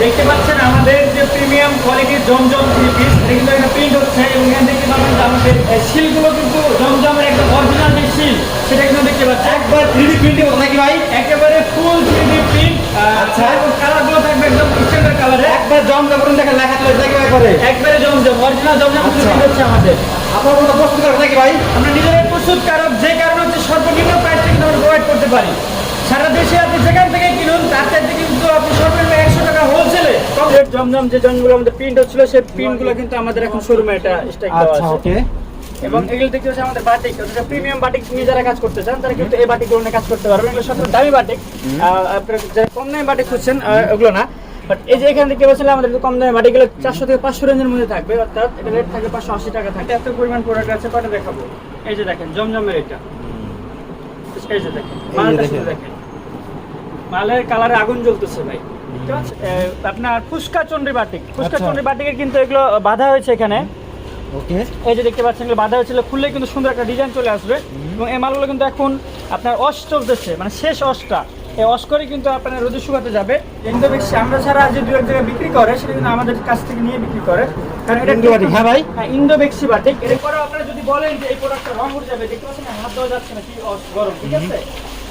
দেখতে পাচ্ছেন আমাদের যে প্রিমিয়াম কোয়ালিটির জমজম থ্রি পিস কিন্তু একটা প্রিন্ট হচ্ছে এবং এখানে দেখতে পাবেন আমাদের শিলগুলো কিন্তু জমজমের একটা অরিজিনাল যে শিল সেটা কিন্তু দেখতে পাচ্ছেন। একবার থ্রি ডি প্রিন্টিং নাকি ভাই? একেবারে ফুল থ্রি ডি প্রিন্ট আচ্ছা। এবং কালারগুলো থাকবে একদম স্ট্যান্ডার্ড কালারে একবার জম যখন দেখেন লেখা তুলে নাকি ভাই করে একবারে জমজম অরিজিনাল জমজম আচ্ছা। প্রিন্ট হচ্ছে আমাদের। আপনার কোনো প্রস্তুত করেন নাকি ভাই? আমরা নিজেরাই প্রস্তুত কারক যে কারণে হচ্ছে সর্বনিম্ন প্রাইস কিন্তু আমরা প্রোভাইড করতে পারি। সারা দেশে আপনি যেখান থেকে কিনুন তার চাইতে কিন্তু আপনি সর্বনিম্ন একশো টাকা হোলসেলে জমজম যে জমগুলো আমাদের প্রিন্ট হচ্ছিল সেই প্রিন্টগুলো কিন্তু আমাদের এখন শোরুমে এটা স্ট্রাইক দেওয়া আচ্ছা আছে। ওকে এবং এগুলো দেখতে হচ্ছে আমাদের বাটিক প্রিমিয়াম বাটিক নিয়ে যারা কাজ করতে চান তারা কিন্তু এই বাটিক নিয়ে কাজ করতে পারবেন। এগুলো সব দামি বাটিক আপনারা যারা কম দামি বাটিক খুঁজছেন ওগুলো না। বাট এই যে এখানে দেখতে পাচ্ছেন আমাদের কম দামি বাটিকগুলো চারশো থেকে পাঁচশো রেঞ্জের মধ্যে থাকবে। অর্থাৎ এটা রেট থাকবে পাঁচশো আশি টাকা থাকে এত পরিমাণ প্রোডাক্ট আছে কটা দেখাবো? এই যে দেখেন জমজমের এটা। এই যে দেখেন। দেখেন। মালের কালারে আগুন জ্বলতেছে ভাই। আপনার ফুসকা চন্ডী বাটিক। ফুসকা আচ্ছা। চন্ডী বাটিকের কিন্তু এগুলো বাধা হয়েছে এখানে। ওকে। এই যে দেখতে পাচ্ছেন এগুলো বাধা হয়েছিল খুললে কিন্তু সুন্দর একটা ডিজাইন চলে আসবে। এবং এই মালগুলো কিন্তু এখন আপনার অস চলতেছে মানে শেষ অসটা। এই অস করে কিন্তু আপনার রোদে শুকাতে যাবে। কিন্তু বেশি আমরা ছাড়া যে দু এক জায়গায় বিক্রি করে সেটা কিন্তু আমাদের কাছ থেকে নিয়ে বিক্রি করে। কারণ এটা বাটিক, হ্যাঁ ভাই? হ্যাঁ ইন্দো বেক্সি বাটিক। এরপরে আপনারা যদি বলেন যে এই প্রোডাক্টটা রং উঠে যাবে দেখতে পাচ্ছেন হাত দেওয়া যাচ্ছে না কি অস- গরম ঠিক আছে?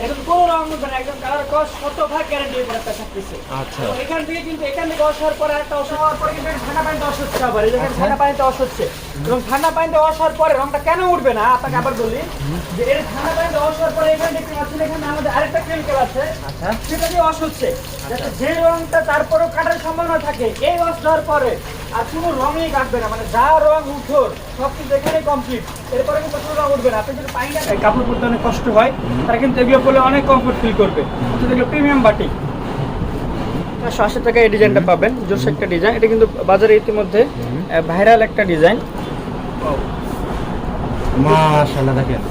এখন কোনো রং উঠবে না একদম কালার কস শতভাগ গ্যারান্টি এই একটা থাকতেছে আচ্ছা। এখান থেকে কিন্তু এখান থেকে অসার হওয়ার পরে একটা অসার পরে কিন্তু ঠান্ডা পানিতে অস হচ্ছে আবার এখানে দেখেন আচ্ছা। পানিতে অস হচ্ছে এবং ঠান্ডা পানিতে হওয়ার পরে রংটা কেন উঠবে না? আপনাকে আবার বলি যে এর ঠান্ডা পানিতে অস হওয়ার পরে এখানে দেখতে পাচ্ছেন এখানে আমাদের আরেকটা কেমিক্যাল আছে। আচ্ছা। সেটা দিয়ে অস হচ্ছে। যাতে যে রংটা তারপরেও কাটার সম্ভাবনা থাকে এই অস দেওয়ার পরে আর কোনো রঙই কাটবে না মানে যা রং উঠোর সব কিন্তু এখানে কমপ্লিট এরপরে কিন্তু কোনো রং উঠবে না। আপনি যদি পানি না কাপড় পরতে অনেক কষ্ট হয় তারা কিন্তু এগুলো পরলে অনেক কমফোর্ট ফিল করবে। এগুলো প্রিমিয়াম বাটিক চারশো আশি টাকা এই ডিজাইনটা পাবেন জোস একটা ডিজাইন এটা কিন্তু বাজারে ইতিমধ্যে ভাইরাল একটা ডিজাইন মাশাআল্লাহ দেখেন।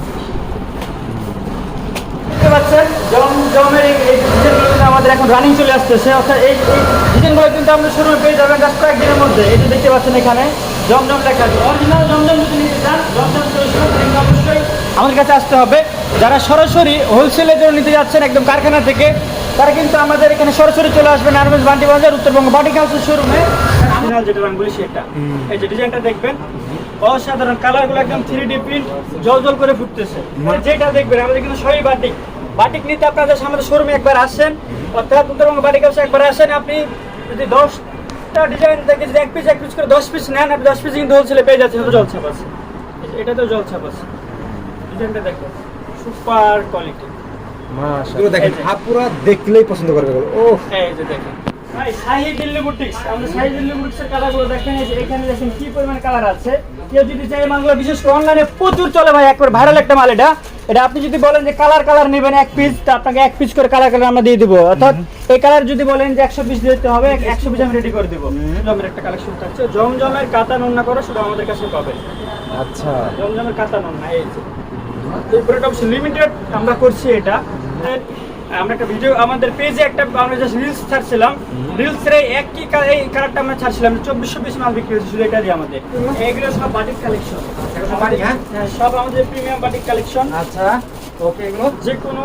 দেখতে পাচ্ছেন জম জমের এই ডিজাইনগুলো আমাদের এখন রানিং চলে আসতেছে। অর্থাৎ এই এই ডিজাইনগুলো কিন্তু আমরা শুরু পেয়ে যাবেন জাস্ট কয়েকদিনের মধ্যে। দেখতে পাচ্ছেন এখানে জমজম লেখা আছে। অরিজিনাল জমজম যদি নিতে চান জমজম সরাসরি অবশ্যই আমাদের কাছে আসতে হবে। যারা সরাসরি হোলসেলের জন্য নিতে যাচ্ছেন একদম কারখানা থেকে তারা কিন্তু আমাদের এখানে সরাসরি চলে আসবে নারায়ণগঞ্জ বান্টি বাজার উত্তরবঙ্গ বাটি হাউসের শোরুমে যেটা সেটা এই যে ডিজাইনটা দেখবেন। অসাধারণ কালারগুলো একদম থ্রি ডি প্রিন্ট জল জল করে ফুটতেছে। মা- যেটা দেখবেন আমাদের কিন্তু সবই বাটিক বাটিক নিতে আপনাদের আমাদের শোরুমে একবার আসেন অর্থাৎ উত্তরবঙ্গ বাটিক হাউসে একবার আসেন আপনি যদি দশটা ডিজাইন থেকে যদি এক পিস এক পিস করে দশ পিস নেন আপনি দশ পিস কিন্তু হোলসেলে পেয়ে যাচ্ছেন জল ছাপ আছে। এটা তো জল ছাপ আছে। ডিজাইনটা দেখো সুপার কোয়ালিটি মাশাআল্লাহ। দেখেন এই যে। আপুরা দেখলেই পছন্দ করবে ও এই যে দেখেন। ভাই শাহি দিল্লি বুটিক্স আমরা শাহি দিল্লি বুটিক্সের কালারগুলো দেখেন যে এখানে দেখেন কি পরিমাণ কালার আছে। কেউ যদি চাই মালগুলো বিশেষ করে অনলাইনে প্রচুর চলে ভাই একবার ভাইরাল একটা মাল এটা। এটা আপনি যদি বলেন যে কালার কালার নেবেন এক পিস তা আপনাকে এক পিস করে কালার কালার আমরা দিয়ে দিব। অর্থাৎ এই কালার যদি বলেন যে একশো পিস দিতে হবে একশো পিস আমি রেডি করে দিব। জমের একটা কালেকশন থাকছে। জমজমের কাতা নন্না করো সেটা আমাদের কাছে পাবেন আচ্ছা। জমজমের কাতা নন্না এই যে। প্রোডাক্ট লিমিটেড আমরা করছি এটা। আমরা একটা ভিডিও আমাদের পেজে একটা আমরা জাস্ট রিলস ছাড়ছিলাম। রিলস এর এই একই এই কালারটা আমরা ছাড়ছিলাম চব্বিশশো পিস মাল বিক্রি শুধু এটা দিয়ে আমাদের। এগুলো সব বাটিক কালেকশন বাটিক, হ্যাঁ? সব আমাদের প্রিমিয়াম বাটিক কালেকশন আচ্ছা ওকে এগুলো? যে কোনো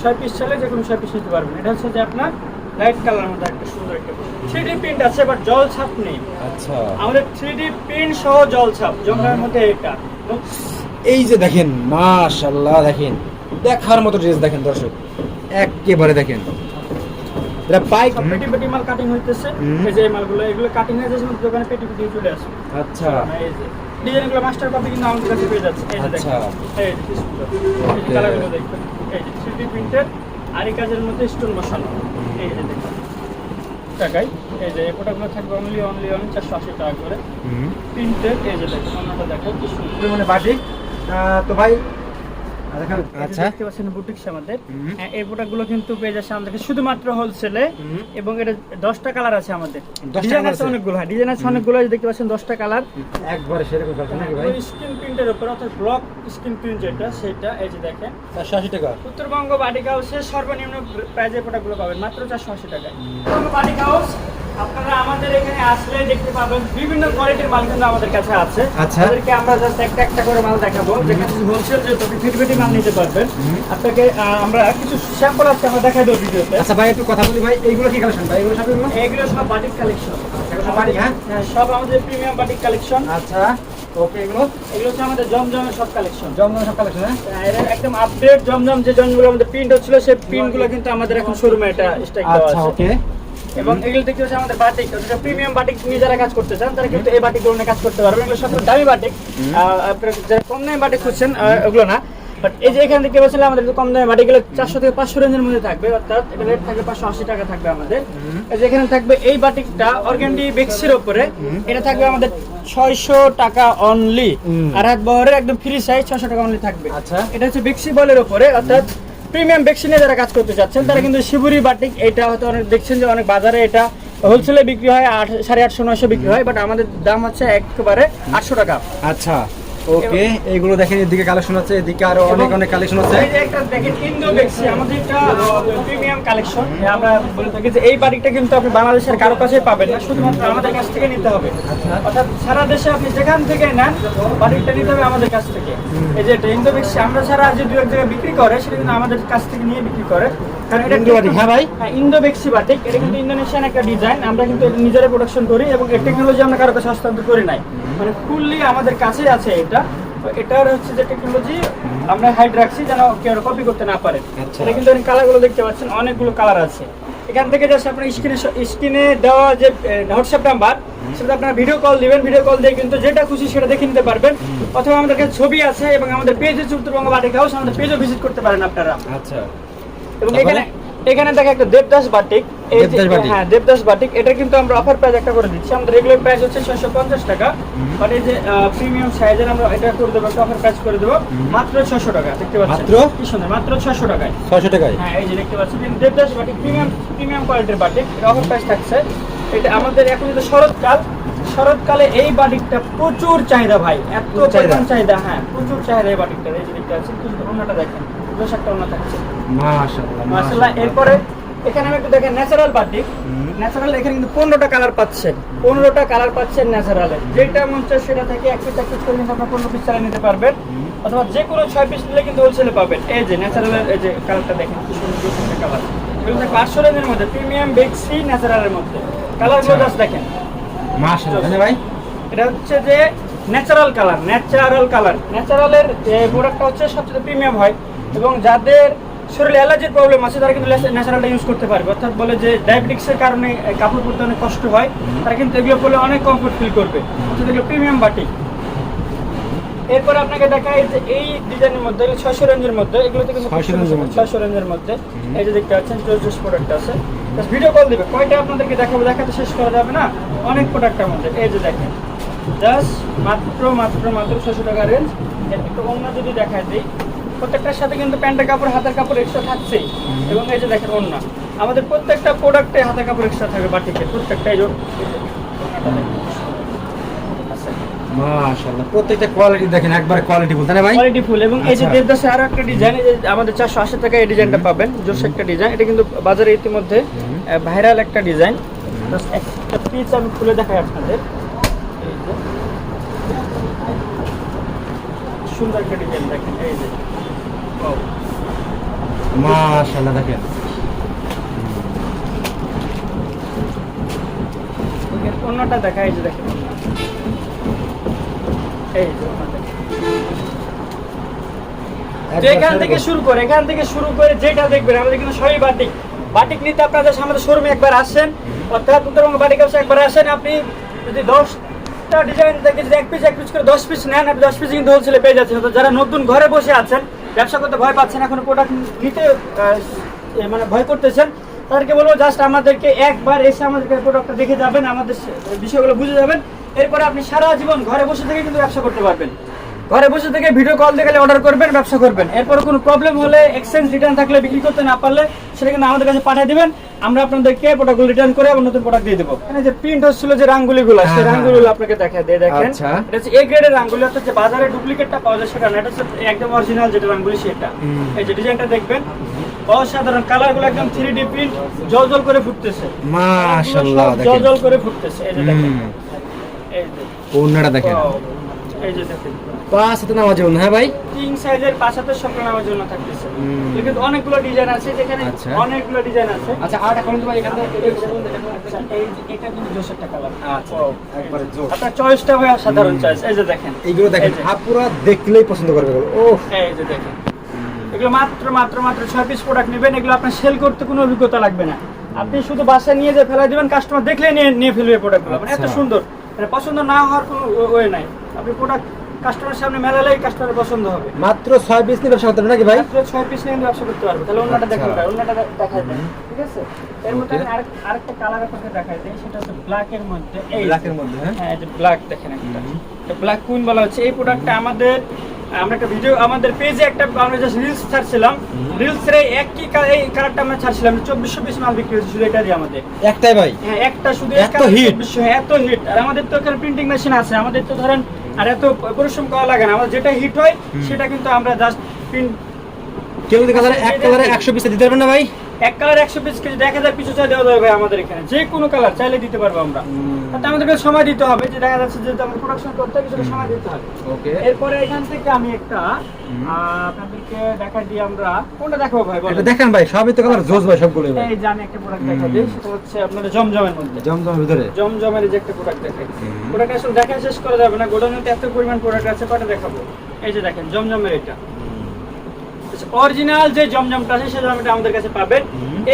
ছয় পিস চালে যে কোনো ছয় পিস নিতে পারবেন। এটা হচ্ছে যে আপনার লাইট কালার মধ্যে একটা সুন্দর একটা থ্রি ডি প্রিন্ট আছে বাট জল ছাপ নেই। আচ্ছা। আমাদের থ্রি ডি প্রিন্ট সহ জল ছাপ জঙ্গলের মধ্যে এটা। এই যে দেখেন মাশাআল্লাহ দেখেন। দেখার মতো ড্রেস দেখেন দর্শক। একেবারে দেখেন। এটা পাইক পেটি পেটি মাল কাটিং হইতেছে। এই যে এই মালগুলো এগুলো কাটিং হয়ে যাচ্ছে দোকানে পেটি পেটি চলে আসে। আচ্ছা। এই যে। ডিজাইনগুলো মাস্টার কপি কিন্তু আমাদের কাছে পেয়ে যাচ্ছে। এই যে আচ্ছা। দেখেন। এই যে. কালারগুলো যে থ্রি আর কাজের মধ্যে স্টোন বসানো। এই যে দেখেন। টাকায় এই যে এই প্রোডাক্টগুলো থাকবে অনলি অনলি অনলি চারশো আশি টাকা করে। হুম। এই যে দেখেন অন্যটা দেখেন কি সুন্দর। মানে বাটিক? তো ভাই আচ্ছা। দেখতে পাচ্ছেন বুটিক্স আমাদের হ্যাঁ, এই প্রোডাক্টগুলো কিন্তু পেয়ে যাচ্ছে আমাদের শুধুমাত্র হোলসেলে হুম। এবং এটা দশটা কালার আছে আমাদের। 10টা ডিজাইন colour আছে আছে? অনেকগুলো হ্যাঁ ডিজাইন আছে অনেকগুলো দেখতে পাচ্ছেন দশটা কালার একবারে সেরকম কাজ নাকি ভাই? স্ক্রিন প্রিন্টের উপর অর্থাৎ ব্লক স্ক্রিন প্রিন্ট যেটা সেটা এই যে দেখেন। চারশো আশি টাকা। উত্তরবঙ্গ বাটিক হাউসে সর্বনিম্ন প্রাইজের প্রোডাক্টগুলো পাবেন মাত্র চারশো আশি টাকায়। উত্তরবঙ্গ বাটিক হাউস আপনারা আমাদের এখানে আসলে দেখতে পাবেন বিভিন্ন কোয়ালিটির মাল কিন্তু আমাদের কাছে আছে। আচ্ছা। তাদেরকে আমরা জাস্ট একটা একটা করে মাল দেখাবো যেখানে হোলসেল যে আপনি মাল নিতে পারবেন। আপনাকে আমরা কিছু স্যাম্পল আছে আমরা দেখাই দেবো ভিডিওতে। আচ্ছা ভাই একটু কথা বলি ভাই এইগুলো কি কালেকশন ভাই? এগুলো সব এগুলো? এগুলো সব বাটিক কালেকশন সব হ্যাঁ? সব আমাদের প্রিমিয়াম বাটিক কালেকশন আচ্ছা ওকে এগুলো? এগুলো হচ্ছে আমাদের জমজমের সব কালেকশন জমজম সব কালেকশন হ্যাঁ? এর একদম আপডেট জমজম যে জমগুলো আমাদের প্রিন্ট হচ্ছিল সেই প্রিন্টগুলো কিন্তু আমাদের এখন শোরুমে এটা দেওয়া আচ্ছা ওকে এবং এগুলো দেখতে হচ্ছে আমাদের বাটিক প্রিমিয়াম বাটিক নিয়ে যারা কাজ করতে চান তারা কিন্তু এই বাটিকগুলো কাজ করতে পারবেন এগুলো সব দামি বাটিক যারা কম দামি বাটিক খুঁজছেন ওগুলো না। বাট এই যে এখান থেকে বলছিলাম আমাদের কম দামি বাটিগুলো চারশো থেকে পাঁচশো রেঞ্জের মধ্যে থাকবে। অর্থাৎ এটা রেট থাকবে পাঁচশো আশি টাকা থাকবে আমাদের। এই যে এখানে থাকবে এই বাটিকটা অর্গ্যান্ডি বেক্সের উপরে। এটা থাকবে আমাদের ছয়শো টাকা অনলি আর হাত বহরের একদম ফ্রি সাইজ ছশো টাকা অনলি থাকবে। আচ্ছা। এটা হচ্ছে বেক্সি বলের উপরে অর্থাৎ প্রিমিয়াম ভ্যাকসিনে যারা কাজ করতে চাচ্ছেন, তারা কিন্তু শিবুরি বাটিক, এটা হয়তো অনেক দেখছেন যে অনেক বাজারে এটা হোলসেলে বিক্রি হয় আট, সাড়ে আটশো, নয়শো বিক্রি হয় বাট আমাদের দাম হচ্ছে একেবারে আটশো টাকা। আচ্ছা। ওকে এইগুলো দেখেন এদিকে কালেকশন আছে এদিকে আরও অনেক অনেক কালেকশন আছে। এই যে একটা দেখেন ইন্দো বেক্সি আমাদের একটা প্রিমিয়াম কালেকশন আমরা বলে থাকি যে এই বাটিকটা কিন্তু আপনি বাংলাদেশের কারও কাছেই পাবেন না শুধুমাত্র আমাদের কাছ থেকে নিতে হবে। অর্থাৎ সারা দেশে আপনি যেখান থেকে নেন বাটিকটা নিতে হবে আমাদের কাছ থেকে। এই যে এটা ইন্দো বেক্সি আমরা ছাড়া যে দু এক জায়গায় বিক্রি করে সেটা কিন্তু আমাদের কাছ থেকে নিয়ে বিক্রি করে। কারণ এটা হ্যাঁ ভাই? হ্যাঁ ইন্দো বেক্সি বাটিক এটা কিন্তু ইন্দোনেশিয়ান একটা ডিজাইন আমরা কিন্তু এটা নিজেরাই প্রোডাকশন করি এবং টেকনোলজি আমরা কারও কাছে হস্তান্তর করি নাই। মানে ফুললি আমাদের কাছেই আছে এটা। এটার হচ্ছে যে টেকনোলজি আমরা হাইড রাখছি যেন কেউ কপি করতে না পারে। আচ্ছা। এটা কিন্তু কালারগুলো দেখতে পাচ্ছেন অনেকগুলো কালার আছে। এখান থেকে জাস্ট আপনার স্ক্রিনে স্ক্রিনে দেওয়া যে হোয়াটসঅ্যাপ নাম্বার সেটা আপনার ভিডিও কল দিবেন ভিডিও কল দিয়ে কিন্তু যেটা খুশি সেটা দেখে নিতে পারবেন। অথবা আমাদের কাছে ছবি আছে এবং আমাদের পেজে উত্তরবঙ্গ বাটিক হাউস আমাদের পেজও ভিজিট করতে পারেন আপনারা। আচ্ছা। এবং এখানে এখানে দেখে একটা দেবদাস বাটিক। হ্যাঁ দেবদাস বাটিক। এটা কিন্তু আমরা অফার প্রাইস একটা করে দিচ্ছি। আমাদের রেগুলার প্রাইস হচ্ছে ছয়শো পঞ্চাশ টাকা। বাট এই যে প্রিমিয়াম সাইজের আমরা এটা করে দেবো একটা অফার প্রাইস করে দেবো। মাত্র ছশো টাকা দেখতে পাচ্ছেন? মাত্র? কি সুন্দর মাত্র ছশো টাকায়। টাকায়? হ্যাঁ এই যে দেখতে পাচ্ছেন দেবদাস বাটিক প্রিমিয়াম প্রিমিয়াম কোয়ালিটির বাটিক। এটা অফার প্রাইস থাকছে। এটা আমাদের এখন শরৎকাল। শরৎকালে এই বাটিকটা প্রচুর চাহিদা ভাই। এত চাহিদা। পরিমাণ চাহিদা হ্যাঁ প্রচুর চাহিদা এই বাটিকটা এই যে দেখতে পাচ্ছেন কিন্তু অন্যটা দেখেন। বেশ একটা অন্য থাকছে মাশাআল্লাহ এরপরে এখানে আমি একটু দেখেন ন্যাচারাল বাটিক। ন্যাচারাল এখানে কিন্তু পনেরোটা কালার পাচ্ছেন। পনেরোটা কালার পাচ্ছেন ন্যাচারালে যেটা মন চায় সেটা থেকে এক পিস এক পিস করে নিতে আপনার পনেরো পিস চালিয়ে নিতে পারবেন। অথবা যে কোনো ছয় পিস নিলে কিন্তু হোলসেলে পাবেন। এই যে ন্যাচারালের এই যে কালারটা দেখেন কি সুন্দর কালার এগুলো পাঁচশো রেঞ্জের মধ্যে প্রিমিয়াম বেক্সি ন্যাচারালের মধ্যে। কালারগুলো আচ্ছা। জাস্ট দেখেন। মাশাআল্লাহ ভাই। এটা হচ্ছে যে ন্যাচারাল কালার ন্যাচারাল কালার ন্যাচারালের প্রোডাক্টটা হচ্ছে সবচেয়ে প্রিমিয়াম হয়। এবং যাদের শরীরে অ্যালার্জির প্রবলেম আছে তারা কিন্তু ন্যাচারালটা ইউজ করতে পারবে। অর্থাৎ বলে যে ডায়াবেটিক্সের কারণে কাপড় পরতে অনেক কষ্ট হয় তারা কিন্তু এগুলো পরলে অনেক কমফোর্ট ফিল করবে। এগুলো প্রিমিয়াম বাটি। এরপর আপনাকে দেখায় যে এই ডিজাইনের মধ্যে ছয়শো রেঞ্জের মধ্যে এগুলো থেকে 600 রেঞ্জের মধ্যে। ছয়শো রেঞ্জের মধ্যে। এই যে দেখতে পাচ্ছেন জোস জোস প্রোডাক্ট আছে। ভিডিও কল দেবে। কয়টা আপনাদেরকে দেখাবো দেখাতে শেষ করা যাবে না? অনেক প্রোডাক্টের মধ্যে। এই যে দেখেন জাস্ট মাত্র মাত্র মাত্র ছশো টাকা রেঞ্জ একটু অন্য যদি দেখা দিই প্রত্যেকটার সাথে কিন্তু প্যান্টের কাপড় হাতের কাপড় এক্সট্রা থাকছেই। এবং এই যে দেখেন অন্য আমাদের প্রত্যেকটা প্রোডাক্টে হাতের কাপড় এক্সট্রা থাকবে বাটিকে প্রত্যেকটাই আচ্ছা। মাশাআল্লাহ প্রত্যেকটা কোয়ালিটি দেখেন একবার কোয়ালিটি বলতে না ভাই? কোয়ালিটি ফুল এবং এই যে আচ্ছা। দেবদাসে আরও একটা ডিজাইন এই যে আমাদের চারশো আশি টাকা এই ডিজাইনটা পাবেন একটা ডিজাইন এটা কিন্তু বাজারে ইতিমধ্যে ভাইরাল একটা ডিজাইন একটা পিস আমি খুলে দেখাই আপনাদের। সুন্দর একটা ডিজাইন দেখেন এই যে। Wow. মাশাআল্লাহ দেখেন। অন্যটা দেখা এই যে দেখেন। এই থেকে। শুরু করে এখান থেকে শুরু করে যেটা দেখবেন আমাদের কিন্তু সবই বাটিক। বাটিক নিতে আপনাদের আমাদের শোরুমে একবার আসেন অর্থাৎ উত্তরবঙ্গ বাটিক হাউসে একবার আসেন আপনি যদি ডিজাইন থেকে যদি এক পিস এক পিস করে দশ পিস নেন আপনি দশ পিস কিন্তু হোলসেলে পেয়ে যাচ্ছেন। তো যারা নতুন ঘরে বসে আছেন ব্যবসা করতে ভয় পাচ্ছেন, এখন প্রোডাক্ট নিতে মানে ভয় করতেছেন, তাদেরকে বলব জাস্ট আমাদেরকে একবার এসে আমাদেরকে প্রোডাক্টটা দেখে যাবেন, আমাদের বিষয়গুলো বুঝে যাবেন, এরপরে আপনি সারা জীবন ঘরে বসে থেকে কিন্তু ব্যবসা করতে পারবেন। ঘরে বসে থেকে ভিডিও কল গেলে অর্ডার করবেন ব্যবসা করবেন। এরপর কোনো প্রবলেম হলে এক্সচেঞ্জ রিটার্ন থাকলে বিক্রি করতে না পারলে সেটা কিন্তু আমাদের কাছে পাঠিয়ে দিবেন। আমরা আপনাদেরকে প্রোডাক্টগুলো রিটার্ন করে আবার নতুন প্রোডাক্ট দিয়ে দেবো। এখানে যে প্রিন্ট হচ্ছিল যে রাঙ্গুলিগুলো সেই হ্যাঁ, হ্যাঁ। রাঙ্গুলিগুলো আপনাকে দেখা দিয়ে দেখেন। আচ্ছা। এটা হচ্ছে এ গ্রেডের রাঙ্গুলি অর্থাৎ যে বাজারে ডুপ্লিকেটটা পাওয়া যায় সেটা না এটা হচ্ছে একদম অরিজিনাল যেটা রাঙ্গুলি সেটা। এই যে ডিজাইনটা দেখবেন অসাধারণ কালারগুলো একদম থ্রি ডি প্রিন্ট জল জল করে ফুটতেছে। মাশাআল্লাহ জল জল করে ফুটতেছে এই যে দেখেন। এই যে। ওড়নাটা দেখেন। এই যে দেখেন। পাঁচ হাতে নামাজ না হ্যাঁ ভাই? কিং সাইজের পাঁচ নামার জন্য থাকতেছে। কিন্তু অনেকগুলো ডিজাইন আছে যেখানে আচ্ছা। অনেকগুলো ডিজাইন আছে। আচ্ছা আর এখন ভাই এখানে আচ্ছা, এই এটা কিন্তু জোস একটা কালার আচ্ছা একবারে জোর আপনার চয়েসটা ভাই সাধারণ চয়েস এই যে দেখেন। এইগুলো দেখেন আপুরা দেখলেই পছন্দ করবে ও এই যে দেখেন। এগুলো মাত্র মাত্র মাত্র ছয় পিস প্রোডাক্ট নেবেন। এগুলো আপনার সেল করতে কোনো অভিজ্ঞতা লাগবে না। আপনি শুধু বাসায় নিয়ে যে ফেলাই দিবেন কাস্টমার দেখলে নিয়ে নিয়ে ফেলবে প্রোডাক্টগুলো মানে এত আচ্ছা। সুন্দর। মানে পছন্দ না হওয়ার কোনো ওয়ে নাই। আপনি প্রোডাক্ট কাস্টমারের সামনে মেলালেই কাস্টমারের পছন্দ হবে। মাত্র ছয় পিস নিয়ে ব্যবসা করতে পারবে নাকি ভাই? মাত্র ছয় পিস নিয়ে ব্যবসা করতে পারবে। তাহলে অন্যটা আচ্ছা। দেখেন ভাই অন্যটা দেখাই দেন। ঠিক আছে? এর মধ্যে আমি আরেক- আরেকটা কালার আপনাকে দেখাই দেই সেটা হচ্ছে ব্ল্যাক এর মধ্যে। এই ব্ল্যাকের মধ্যে হ্যাঁ। হ্যাঁ এই যে ব্ল্যাক দেখেন একটা। হুম। ব্ল্যাক কুইন বলা হচ্ছে। এই প্রোডাক্টটা আমাদের আমরা একটা ভিডিও আমাদের পেজে একটা আমরা জাস্ট রিলস ছাড়ছিলাম। রিলস এর একই এই কালারটা আমরা ছাড়ছিলাম চব্বিশশো পিস মাল বিক্রি হচ্ছে শুধু এটা দিয়ে আমাদের। একটাই ভাই। হ্যাঁ একটা শুধু এত hit? হ্যাঁ এত হিট আর আমাদের তো এখানে প্রিন্টিং মেশিন আছে আমাদের তো ধরেন আর এত পরিশ্রম করা লাগে না। আমাদের যেটা হিট হয় সেটা কিন্তু আমরা জাস্ট প্রিন্ট কেউ যদি কালারে এক কালারে একশো পিস দিতে পারবেন না ভাই? এক কালার একশো পিস কেজি এক হাজার পিছু চাই দেওয়া যাবে ভাই আমাদের এখানে। যে কোনো কালার চাইলে দিতে পারব আমরা। তাতে আমাদেরকে সময় দিতে হবে যে দেখা যাচ্ছে যে আমাদের প্রোডাকশন করতে কিছুটা সময় দিতে হবে। ওকে। এরপরে এখান থেকে আমি একটা আপনাদেরকে দেখা দিই আমরা। কোনটা দেখাবো ভাই বলেন। দেখেন ভাই সবই তো কালার জোস ভাই সবগুলোই এই আমি একটা প্রোডাক্ট দেখা দিই সেটা হচ্ছে আপনাদের জমজমের মধ্যে। জমজমের ভিতরে? জমজমের যে একটা প্রোডাক্ট দেখাই প্রোডাক্ট আসলে দেখা শেষ করা যাবে না গোডাউনে এত পরিমাণ প্রোডাক্ট আছে কটা দেখাবো? এই যে দেখেন জমজমের এটা। অরিজিনাল যে জমজমটা আছে সেই জমজমটা আমাদের কাছে পাবেন।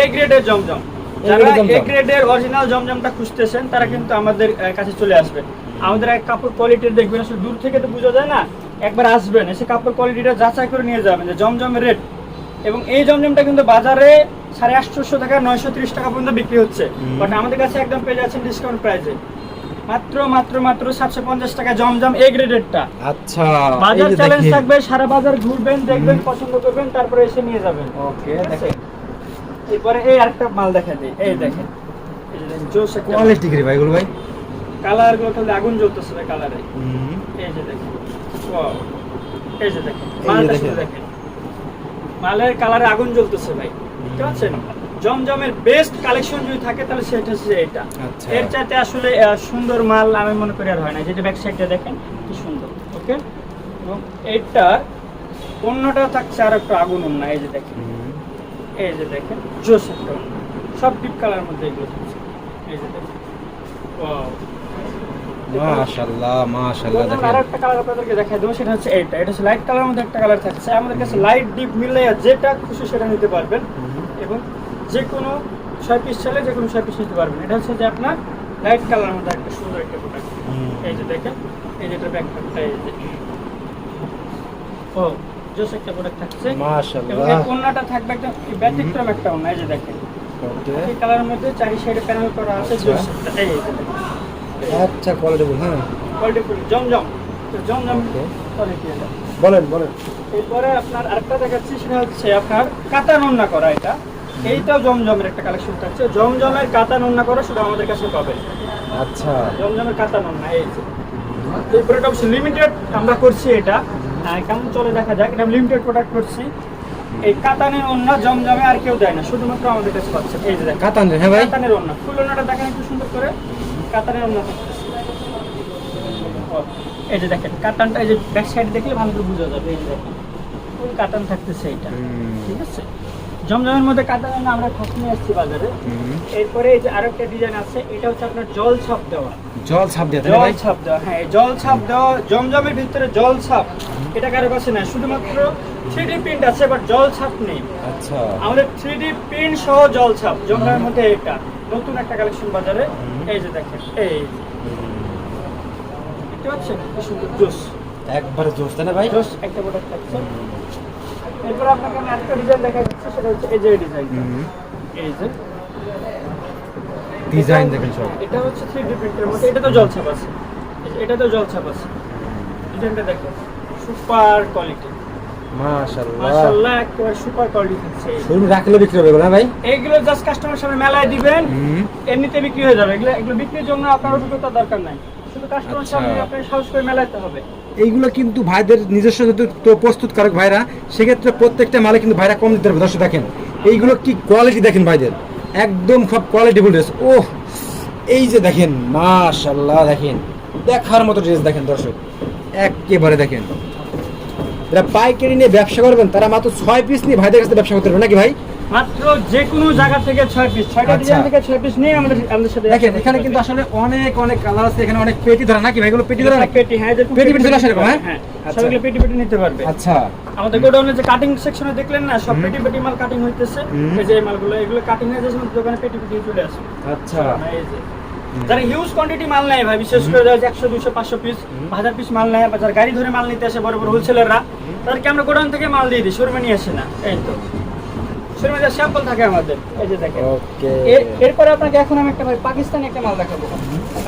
এ গ্রেডের জমজম যারা। এ গ্রেডের অরিজিনাল জমজমটা খুঁজতেছেন তারা কিন্তু আমাদের কাছে চলে আসবেন আমাদের এক কাপড় কোয়ালিটি দেখবেন আসলে দূর থেকে তো বোঝা যায় না একবার আসবেন এসে কাপড় কোয়ালিটিটা যাচাই করে নিয়ে যাবেন যে জমজমের রেট এবং এই জমজমটা কিন্তু বাজারে সাড়ে আটশোশো টাকা নয়শো ত্রিশ টাকা পর্যন্ত বিক্রি হচ্ছে। বাট আমাদের কাছে একদম পেয়ে যাচ্ছেন ডিসকাউন্ট প্রাইসে মাত্র মাত্র মাত্র সাতশো পঞ্চাশ টাকা জমজম এ গ্রেডেরটা আচ্ছা বাজার চ্যালেঞ্জ থাকবে সারা বাজার ঘুরবেন দেখবেন পছন্দ করবেন তারপরে এসে নিয়ে যাবেন। ওকে দেখেন। এরপরে এই আরেকটা মাল দেখা দিই। এই দেখেন। এই যে দেখেন জোস কোয়ালিটি কি ভাই এগুলো ভাই? কালারগুলো খালি আগুন জ্বলতেছে ভাই কালারে। এই যে দেখেন! এই যে দেখেন মালটা দেখেন। মালের কালারে আগুন জ্বলতেছে ভাই। বুঝতে পারছেন? জমজমের বেস্ট কালেকশন যদি থাকে তাহলে সেটা হচ্ছে এটা। আচ্ছা। এর চাইতে আসলে সুন্দর মাল আমি মনে করি আর হয় না। যেটা ব্যাক সাইডটা দেখেন কি সুন্দর ওকে এবং এইটার অন্যটা থাকছে আর একটা আগুন অন্য এই যে দেখেন। এই যে দেখেন জোস একটা সব ডিপ কালার মধ্যে এগুলো থাকছে। এই যে দেখেন! মাশাআল্লাহ মাশাআল্লাহ আর একটা কালার আপনাদেরকে দেখাই দেবো সেটা হচ্ছে এইটা। এটা হচ্ছে লাইট কালার মধ্যে একটা কালার থাকছে। আমাদের কাছে লাইট ডিপ মিলে যেটা খুশি সেটা নিতে পারবেন। এবং যে কোনো ছয় পিস চাইলে যে কোনো ছয় পিস নিতে পারবেন। এটা হচ্ছে যে আপনার লাইট কালার মধ্যে একটা সুন্দর একটা প্রোডাক্ট এই যে দেখেন এই যে এটা ব্যাকপ্যাকটা এই যে। ও জোস একটা প্রোডাক্ট থাকছে। এবং মাশাআল্লাহ এর ওন্নাটা থাকবে একটা ব্যতিক্রম একটা ওন্না এই যে দেখেন। ওকে। এই কালারের মধ্যে চারি সাইডে প্যানেল করা আছে আচ্ছা। জোস এই যে আচ্ছা কোয়ালিটি হ্যাঁ। কোয়ালিটি ফুল জমজম। তো জমজম Okay. কোয়ালিটি এটা। বলেন বলেন। এরপরে আপনার আরেকটা দেখাচ্ছি সেটা হচ্ছে আপনার কাতা নন্না করা এটা। এইটাও জমজমের একটা কালেকশন থাকছে। জমজমের কাতা নন্না করা শুধু আমাদের কাছে পাবেন আচ্ছা। জমজমের কাতা নন্না এই অবশ্যই লিমিটেড আমরা করছি এটা। কেমন চলে দেখা যাক এটা লিমিটেড প্রোডাক্ট করছি। এই কাতানের অন্য জমজমে আর কেউ দেয় না শুধুমাত্র আমাদের কাছে পাচ্ছে। এই যে হ্যাঁ ভাই? কাতানের অন্য। অন্যটা দেখেন একটু সুন্দর করে। কাতানের অন্য থাকতেছে এই যে দেখেন কাতানটা এই যে ব্যাক সাইড দেখলে ভালো করে বোঝা যাবে। এই যে দেখেন ফুল কাতান থাকতেছে এটা ঠিক আছে? জমজমের মধ্যে কাতান না আমরা খোঁজ নিয়ে আসছি বাজারে। এরপরে এই যে আরেকটা ডিজাইন আছে এটা হচ্ছে আপনার জল ছাপ দেওয়া। জল ছাপ না জল ছাপ দেওয়া হ্যাঁ জল ছাপ দেওয়া জমজমের ভিতরে জল ছাপ। এটা কারও কাছে না শুধুমাত্র থ্রি ডি প্রিন্ট আছে বাট জল ছাপ নেই। আচ্ছা। আমাদের থ্রি ডি প্রিন্ট সহ জল ছাপ জমজমের মধ্যে এটা। নতুন একটা কালেকশন বাজারে। এই যে দেখেন এই। দেখতে পাচ্ছেন? কি সুন্দর জোস। একবারে জোস তাই না ভাই? জোস একটা প্রোডাক্ট থাকছে এরপর আপনাকে আমি আরেকটা ডিজাইন দেখা যাচ্ছে সেটা হচ্ছে এই যে ডিজাইন হুম। এই যে। ডিজাইন দেখেন সব। এটা হচ্ছে থ্রি ডি প্রিন্টের মধ্যে। এটা তো জল ছাপ আছে। এটা তো আছে। ডিজাইনটা দেখো সুপার কোয়ালিটি মাশাআল্লাহ। মাশাআল্লাহ একেবারে সুপার কোয়ালিটি থাকছে শোরুম রাখলে বিক্রি হবে এগুলো না ভাই? এইগুলো জাস্ট কাস্টমার সামনে মেলায় দিবেন। এমনিতে বিক্রি হয়ে যাবে। এগুলো এগুলো বিক্রির জন্য আপনার অভিজ্ঞতা দরকার নাই। শুধু কাস্টমার আচ্ছা। সামনে আপনার সাহস করে মেলাতে হবে। এইগুলো কিন্তু ভাইদের নিজস্ব যেহেতু তো প্রস্তুতকারক ভাইরা সেক্ষেত্রে প্রত্যেকটা মালে কিন্তু ভাইরা কম দিতে পারবে দর্শক দেখেন এইগুলো কি কোয়ালিটি দেখেন ভাইদের? একদম সব কোয়ালিটিফুল ড্রেস ওহ এই যে দেখেন মাশাল্লাহ দেখেন দেখার মতো ড্রেস দেখেন দর্শক। একেবারে দেখেন। যারা পাইকারি নিয়ে ব্যবসা করবেন তারা মাত্র ছয় পিস নিয়ে ভাইদের কাছে ব্যবসা করতে পারবে নাকি ভাই? মাত্র যে কোনো জায়গা থেকে ছয় পিস ছয়টা আচ্ছা। ডিজাইন থেকে ছয় পিস নিয়ে আমাদের আমাদের সাথে দেখেন এখানে কিন্তু আসলে অনেক অনেক কালার আছে এখানে অনেক পেটি ধরা নাকি এগুলো পেটি ধরা পেটি হ্যাঁ পেটি পেটি চলে আসে এরকম, হ্যাঁ? হ্যাঁ আচ্ছা। সবগুলো পেটি পেটি নিতে পারবে। আচ্ছা। আমাদের গোডাউনে যে কাটিং সেকশনে দেখলেন না সব পেটি পেটি মাল কাটিং হইতেছে। এই যে মালগুলো এগুলো কাটিং হয়ে যাচ্ছে দোকানে পেটি পেটি চলে আসে। আচ্ছা। এই যে। যারা হিউজ কোয়ান্টিটি মাল নেয় ভাই বিশেষ করে যারা একশো দুশো পাঁচশো পিস হাজার পিস মাল নেয় বা যারা গাড়ি ধরে মাল নিতে আসে বড় বড় হোলসেলাররা তাদেরকে আমরা গোডাউন থেকে মাল দিয়ে দিই শোরুমে নিয়ে আসে না। এই তো। শোরুমে যা স্যাম্পল থাকে আমাদের। এই যে দেখেন। ওকে এরপরে আপনাকে এখন আমি একটা ভাই পাকিস্তানি একটা মাল দেখাবো।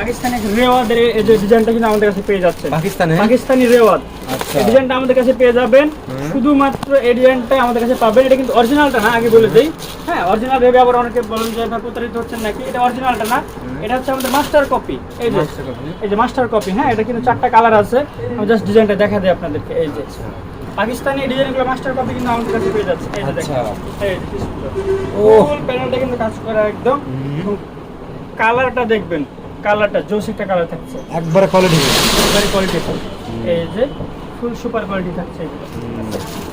পাকিস্তানি রেওয়াদের এই যে ডিজাইনটা কিন্তু আমাদের কাছে পেয়ে যাচ্ছে। পাকিস্তানে? পাকিস্তানি রেওয়াদ আচ্ছা। ডিজাইনটা আমাদের কাছে পেয়ে যাবেন। শুধুমাত্র এই ডিজাইনটা আমাদের কাছে পাবেন। এটা কিন্তু অরিজিনালটা না আগে বলে দেই। হ্যাঁ অরিজিনাল ভেবে আবার অনেকে বলেন যে ভাই প্রতারিত হচ্ছেন নাকি? এটা অরিজিনালটা না। এটা হচ্ছে আমাদের মাস্টার কপি এই যে এই যে মাস্টার কপি হ্যাঁ এটা কিন্তু চারটা কালার আছে। আমি জাস্ট ডিজাইনটা দেখা দিই আপনাদেরকে। এই যে। পাকিস্তানি ডিজাইনগুলো মাস্টার কপি কিন্তু আমাদের কাছে পেয়ে যাচ্ছে। এই যে দেখেন আচ্ছা। এই যে পিসগুলো। ফুল প্যানেলটা কিন্তু কাজ করা একদম। কালারটা দেখবেন কালারটা জোস একটা কালার থাকছে। একবারে কোয়ালিটি সুপার কোয়ালিটি এই যে ফুল সুপার কোয়ালিটি থাকছে এগুলো।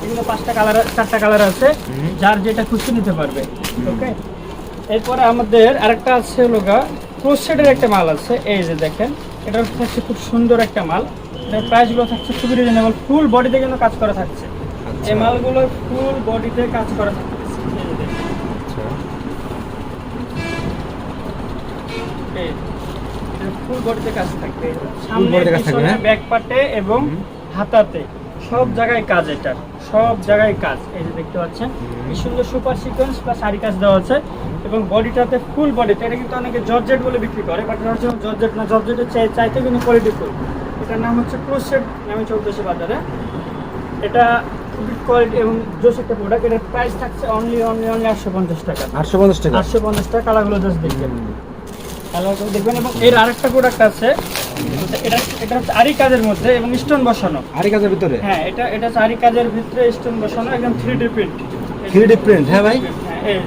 এগুলো পাঁচটা কালার চারটা কালার আছে। যার যেটা খুশি নিতে পারবে। ওকে এরপরে আমাদের আরেকটা আছে লোগা ক্রোশেডের একটা মাল আছে। এই যে দেখেন এটা হচ্ছে খুব সুন্দর একটা মাল। প্রাইসগুলো থাকছে খুবই রিজনেবল ফুল বডিতে কিন্তু কাজ করা থাকছে। আচ্ছা। এই মালগুলো ফুল বডিতে কাজ করা থাকছে ফুল বডিতে কাজ থাকবে। সামনে পিছনে? ব্যাক পার্টে এবং হাতাতে। সব জায়গায় কাজ এটা। সব জায়গায় কাজ। এই যে দেখতে পাচ্ছেন কি সুন্দর সুপার সিকোয়েন্স প্লাস শাড়ি কাজ দেওয়া আছে এবং বডিটাতে ফুল বডিতে এটা কিন্তু অনেকে জর্জেট বলে বিক্রি করে বাট জর্জেট না জর্জেটের চাই চাইতে কিন্তু কোয়ালিটি ফুল এটার নাম হচ্ছে ক্রোসেট নামে চলতেছে বাজারে। এটা খুবই কোয়ালিটি এবং জোস একটা প্রোডাক্ট এটার প্রাইস থাকছে অনলি অনলি অনলি আটশো পঞ্চাশ টাকা। আটশো পঞ্চাশ টাকা? আটশো পঞ্চাশ টাকা কালারগুলো জাস্ট দেখবেন। কালারগুলো দেখবেন এবং এর আরেকটা প্রোডাক্ট আছে এটা এটা হচ্ছে আরি কাজের মধ্যে এবং স্টোন বসানো। কাজের ভিতরে? হ্যাঁ এটা এটা হচ্ছে আরি কাজের ভিতরে স্টোন বসানো একদম three D print 3D print, হ্যাঁ ভাই? হ্যাঁ এই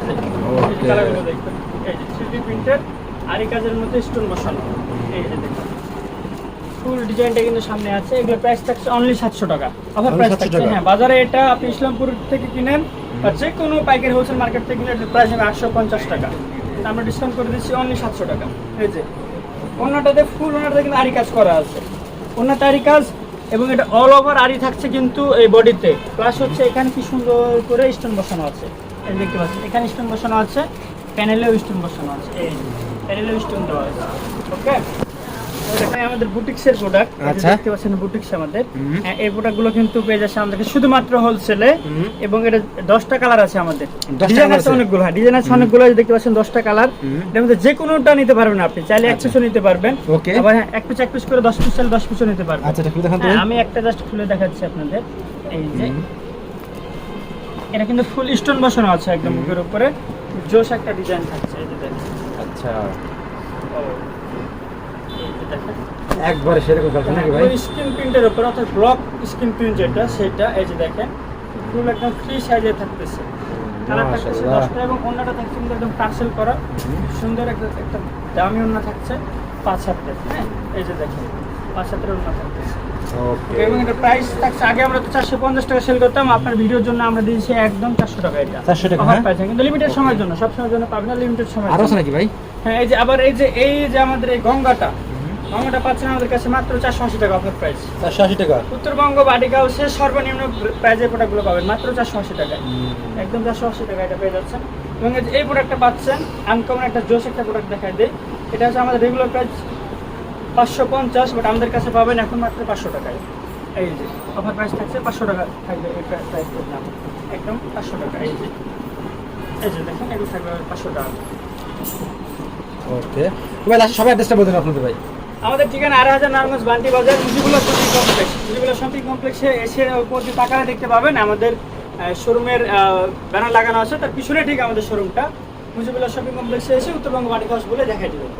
কালারগুলো দেখবেন। এই থ্রি ডি প্রিন্টের আরি কাজের মধ্যে স্টোন বসানো। এই ফুল ডিজাইনটা কিন্তু সামনে আছে। এগুলো প্রাইস থাকছে অনলি সাতশো টাকা। অফার প্রাইস থাকছে হ্যাঁ বাজারে এটা আপনি ইসলামপুর থেকে কিনেন বা যে কোনো পাইকারি হোলসেল মার্কেট থেকে কিনে প্রাইস হবে আটশো পঞ্চাশ টাকা। আমরা ডিসকাউন্ট করে দিচ্ছি অনলি সাতশো টাকা। এই যে অন্যটাতে ফুল ওনাটাতে কিন্তু আরি কাজ করা আছে। অন্যটা আরি কাজ এবং এটা অল ওভার আরি থাকছে কিন্তু এই বডিতে প্লাস হচ্ছে এখানে কি সুন্দর করে স্টোন বসানো আছে। এই দেখতে পাচ্ছেন এখানে স্টোন বসানো আছে প্যানেলেও স্টোন বসানো আছে। এই প্যানেলেও স্টোন দেওয়া আছে। ওকে এটাই আমাদের বুটিক্সের প্রোডাক্ট। আচ্ছা। দেখতে পাচ্ছেন বুটিক্স আমাদের। হ্যাঁ, এই প্রোডাক্টগুলো কিন্তু পেয়ে যাচ্ছে আমাদের শুধুমাত্র হোলসেলে এবং এটা দশটা কালার আছে আমাদের। ডিজাইন আছে। আছে? অনেকগুলো। হ্যাঁ ডিজাইন আছে অনেকগুলো। যে দেখতে পাচ্ছেন দশটা কালারের মধ্যে যে কোনোটা নিতে পারবেন আপনি। চাইলে এক আচ্ছা। পিসও নিতে পারবেন. আবার হ্যাঁ, এক পিস এক পিস করে দশ পিস চাইলে দশ পিসও নিতে পারবেন। আচ্ছা এটা খুলে দেখান তো। আমি একটা জাস্ট খুলে দেখাচ্ছি আপনাদের। এই যে। এটা কিন্তু ফুল স্টোন বসানো আছে একদম মুখের উপরে। জোশ একটা ডিজাইন থাকছে এই যে আচ্ছা ও, এই যে দেখেন একবারে সেরকম কাজ নাকি ভাই? স্ক্রিন প্রিন্টের উপর অর্থাৎ ব্লক স্ক্রিন প্রিন্ট যেটা সেটা এই যে দেখেন ফুল একদম ফ্রি সাইজে থাকতেছে। কালার থাকতেছে দশটা এবং অন্যটা থাকছে কিন্তু একদম টার্সেল করা। সুন্দর একটা একটা দামি অন্য থাকছে পাঁচ হাতের হ্যাঁ? এই যে দেখেন পাঁচ হাতের অন্য থাকতেছে। এবং এটা প্রাইস থাকছে আগে আমরা তো চারশো পঞ্চাশ টাকা সেল করতাম আপনার ভিডিওর জন্য আমরা দিয়েছি একদম চারশো টাকা এটা। 400 টাকা, Offer হ্যাঁ? কিন্তু লিমিটেড সময়ের জন্য সব সময়ের জন্য পাবেন না লিমিটেড সময় আরও নাকি ভাই? হ্যাঁ এই যে আবার এই যে এই যে আমাদের এই গঙ্গাটা গঙ্গাটা পাচ্ছেন আমাদের কাছে মাত্র চারশো আশি টাকা অফার প্রাইস চারশো আশি টাকা? উত্তরবঙ্গ বাটিকা হাউসে সর্বনিম্ন প্রাইজে প্রোডাক্টগুলো পাবেন মাত্র চারশো আশি টাকায় একদম চারশো আশি টাকা এটা পেয়ে যাচ্ছেন। এবং এই প্রোডাক্টটা পাচ্ছেন আনকমন একটা জোস একটা প্রোডাক্ট দেখাই দেয় এটা হচ্ছে আমাদের রেগুলার প্রাইস পাঁচশো পঞ্চাশ বাট আমাদের কাছে পাবেন এখন মাত্র পাঁচশো টাকায়। এই যে অফার প্রাইস থাকছে পাঁচশো টাকা থাকবে এই প্রাইসের দাম। একদম পাঁচশো টাকা এই যে। এই যে দেখেন এগুলো থাকবে পাঁচশো টাকা। ওকে ভাই লাস্টে সবাই অ্যাড্রেসটা বলুন আপনাদের ভাই। আমাদের ঠিকানা আড়াই হাজার নারায়ণগঞ্জ বান্টি বাজার, Mujibullah shopping complex. Mujibullah shopping কমপ্লেক্সে এসে প্রচুর টাকা দেখতে পাবেন। আমাদের শোরুমের ব্যানার লাগানো আছে, তার পিছনে ঠিক আমাদের শোরুমটা। মুজিবুল্লাহ শপিং কমপ্লেক্সে এসে উত্তরবঙ্গ হাউস বলে দেখাই দেবেন।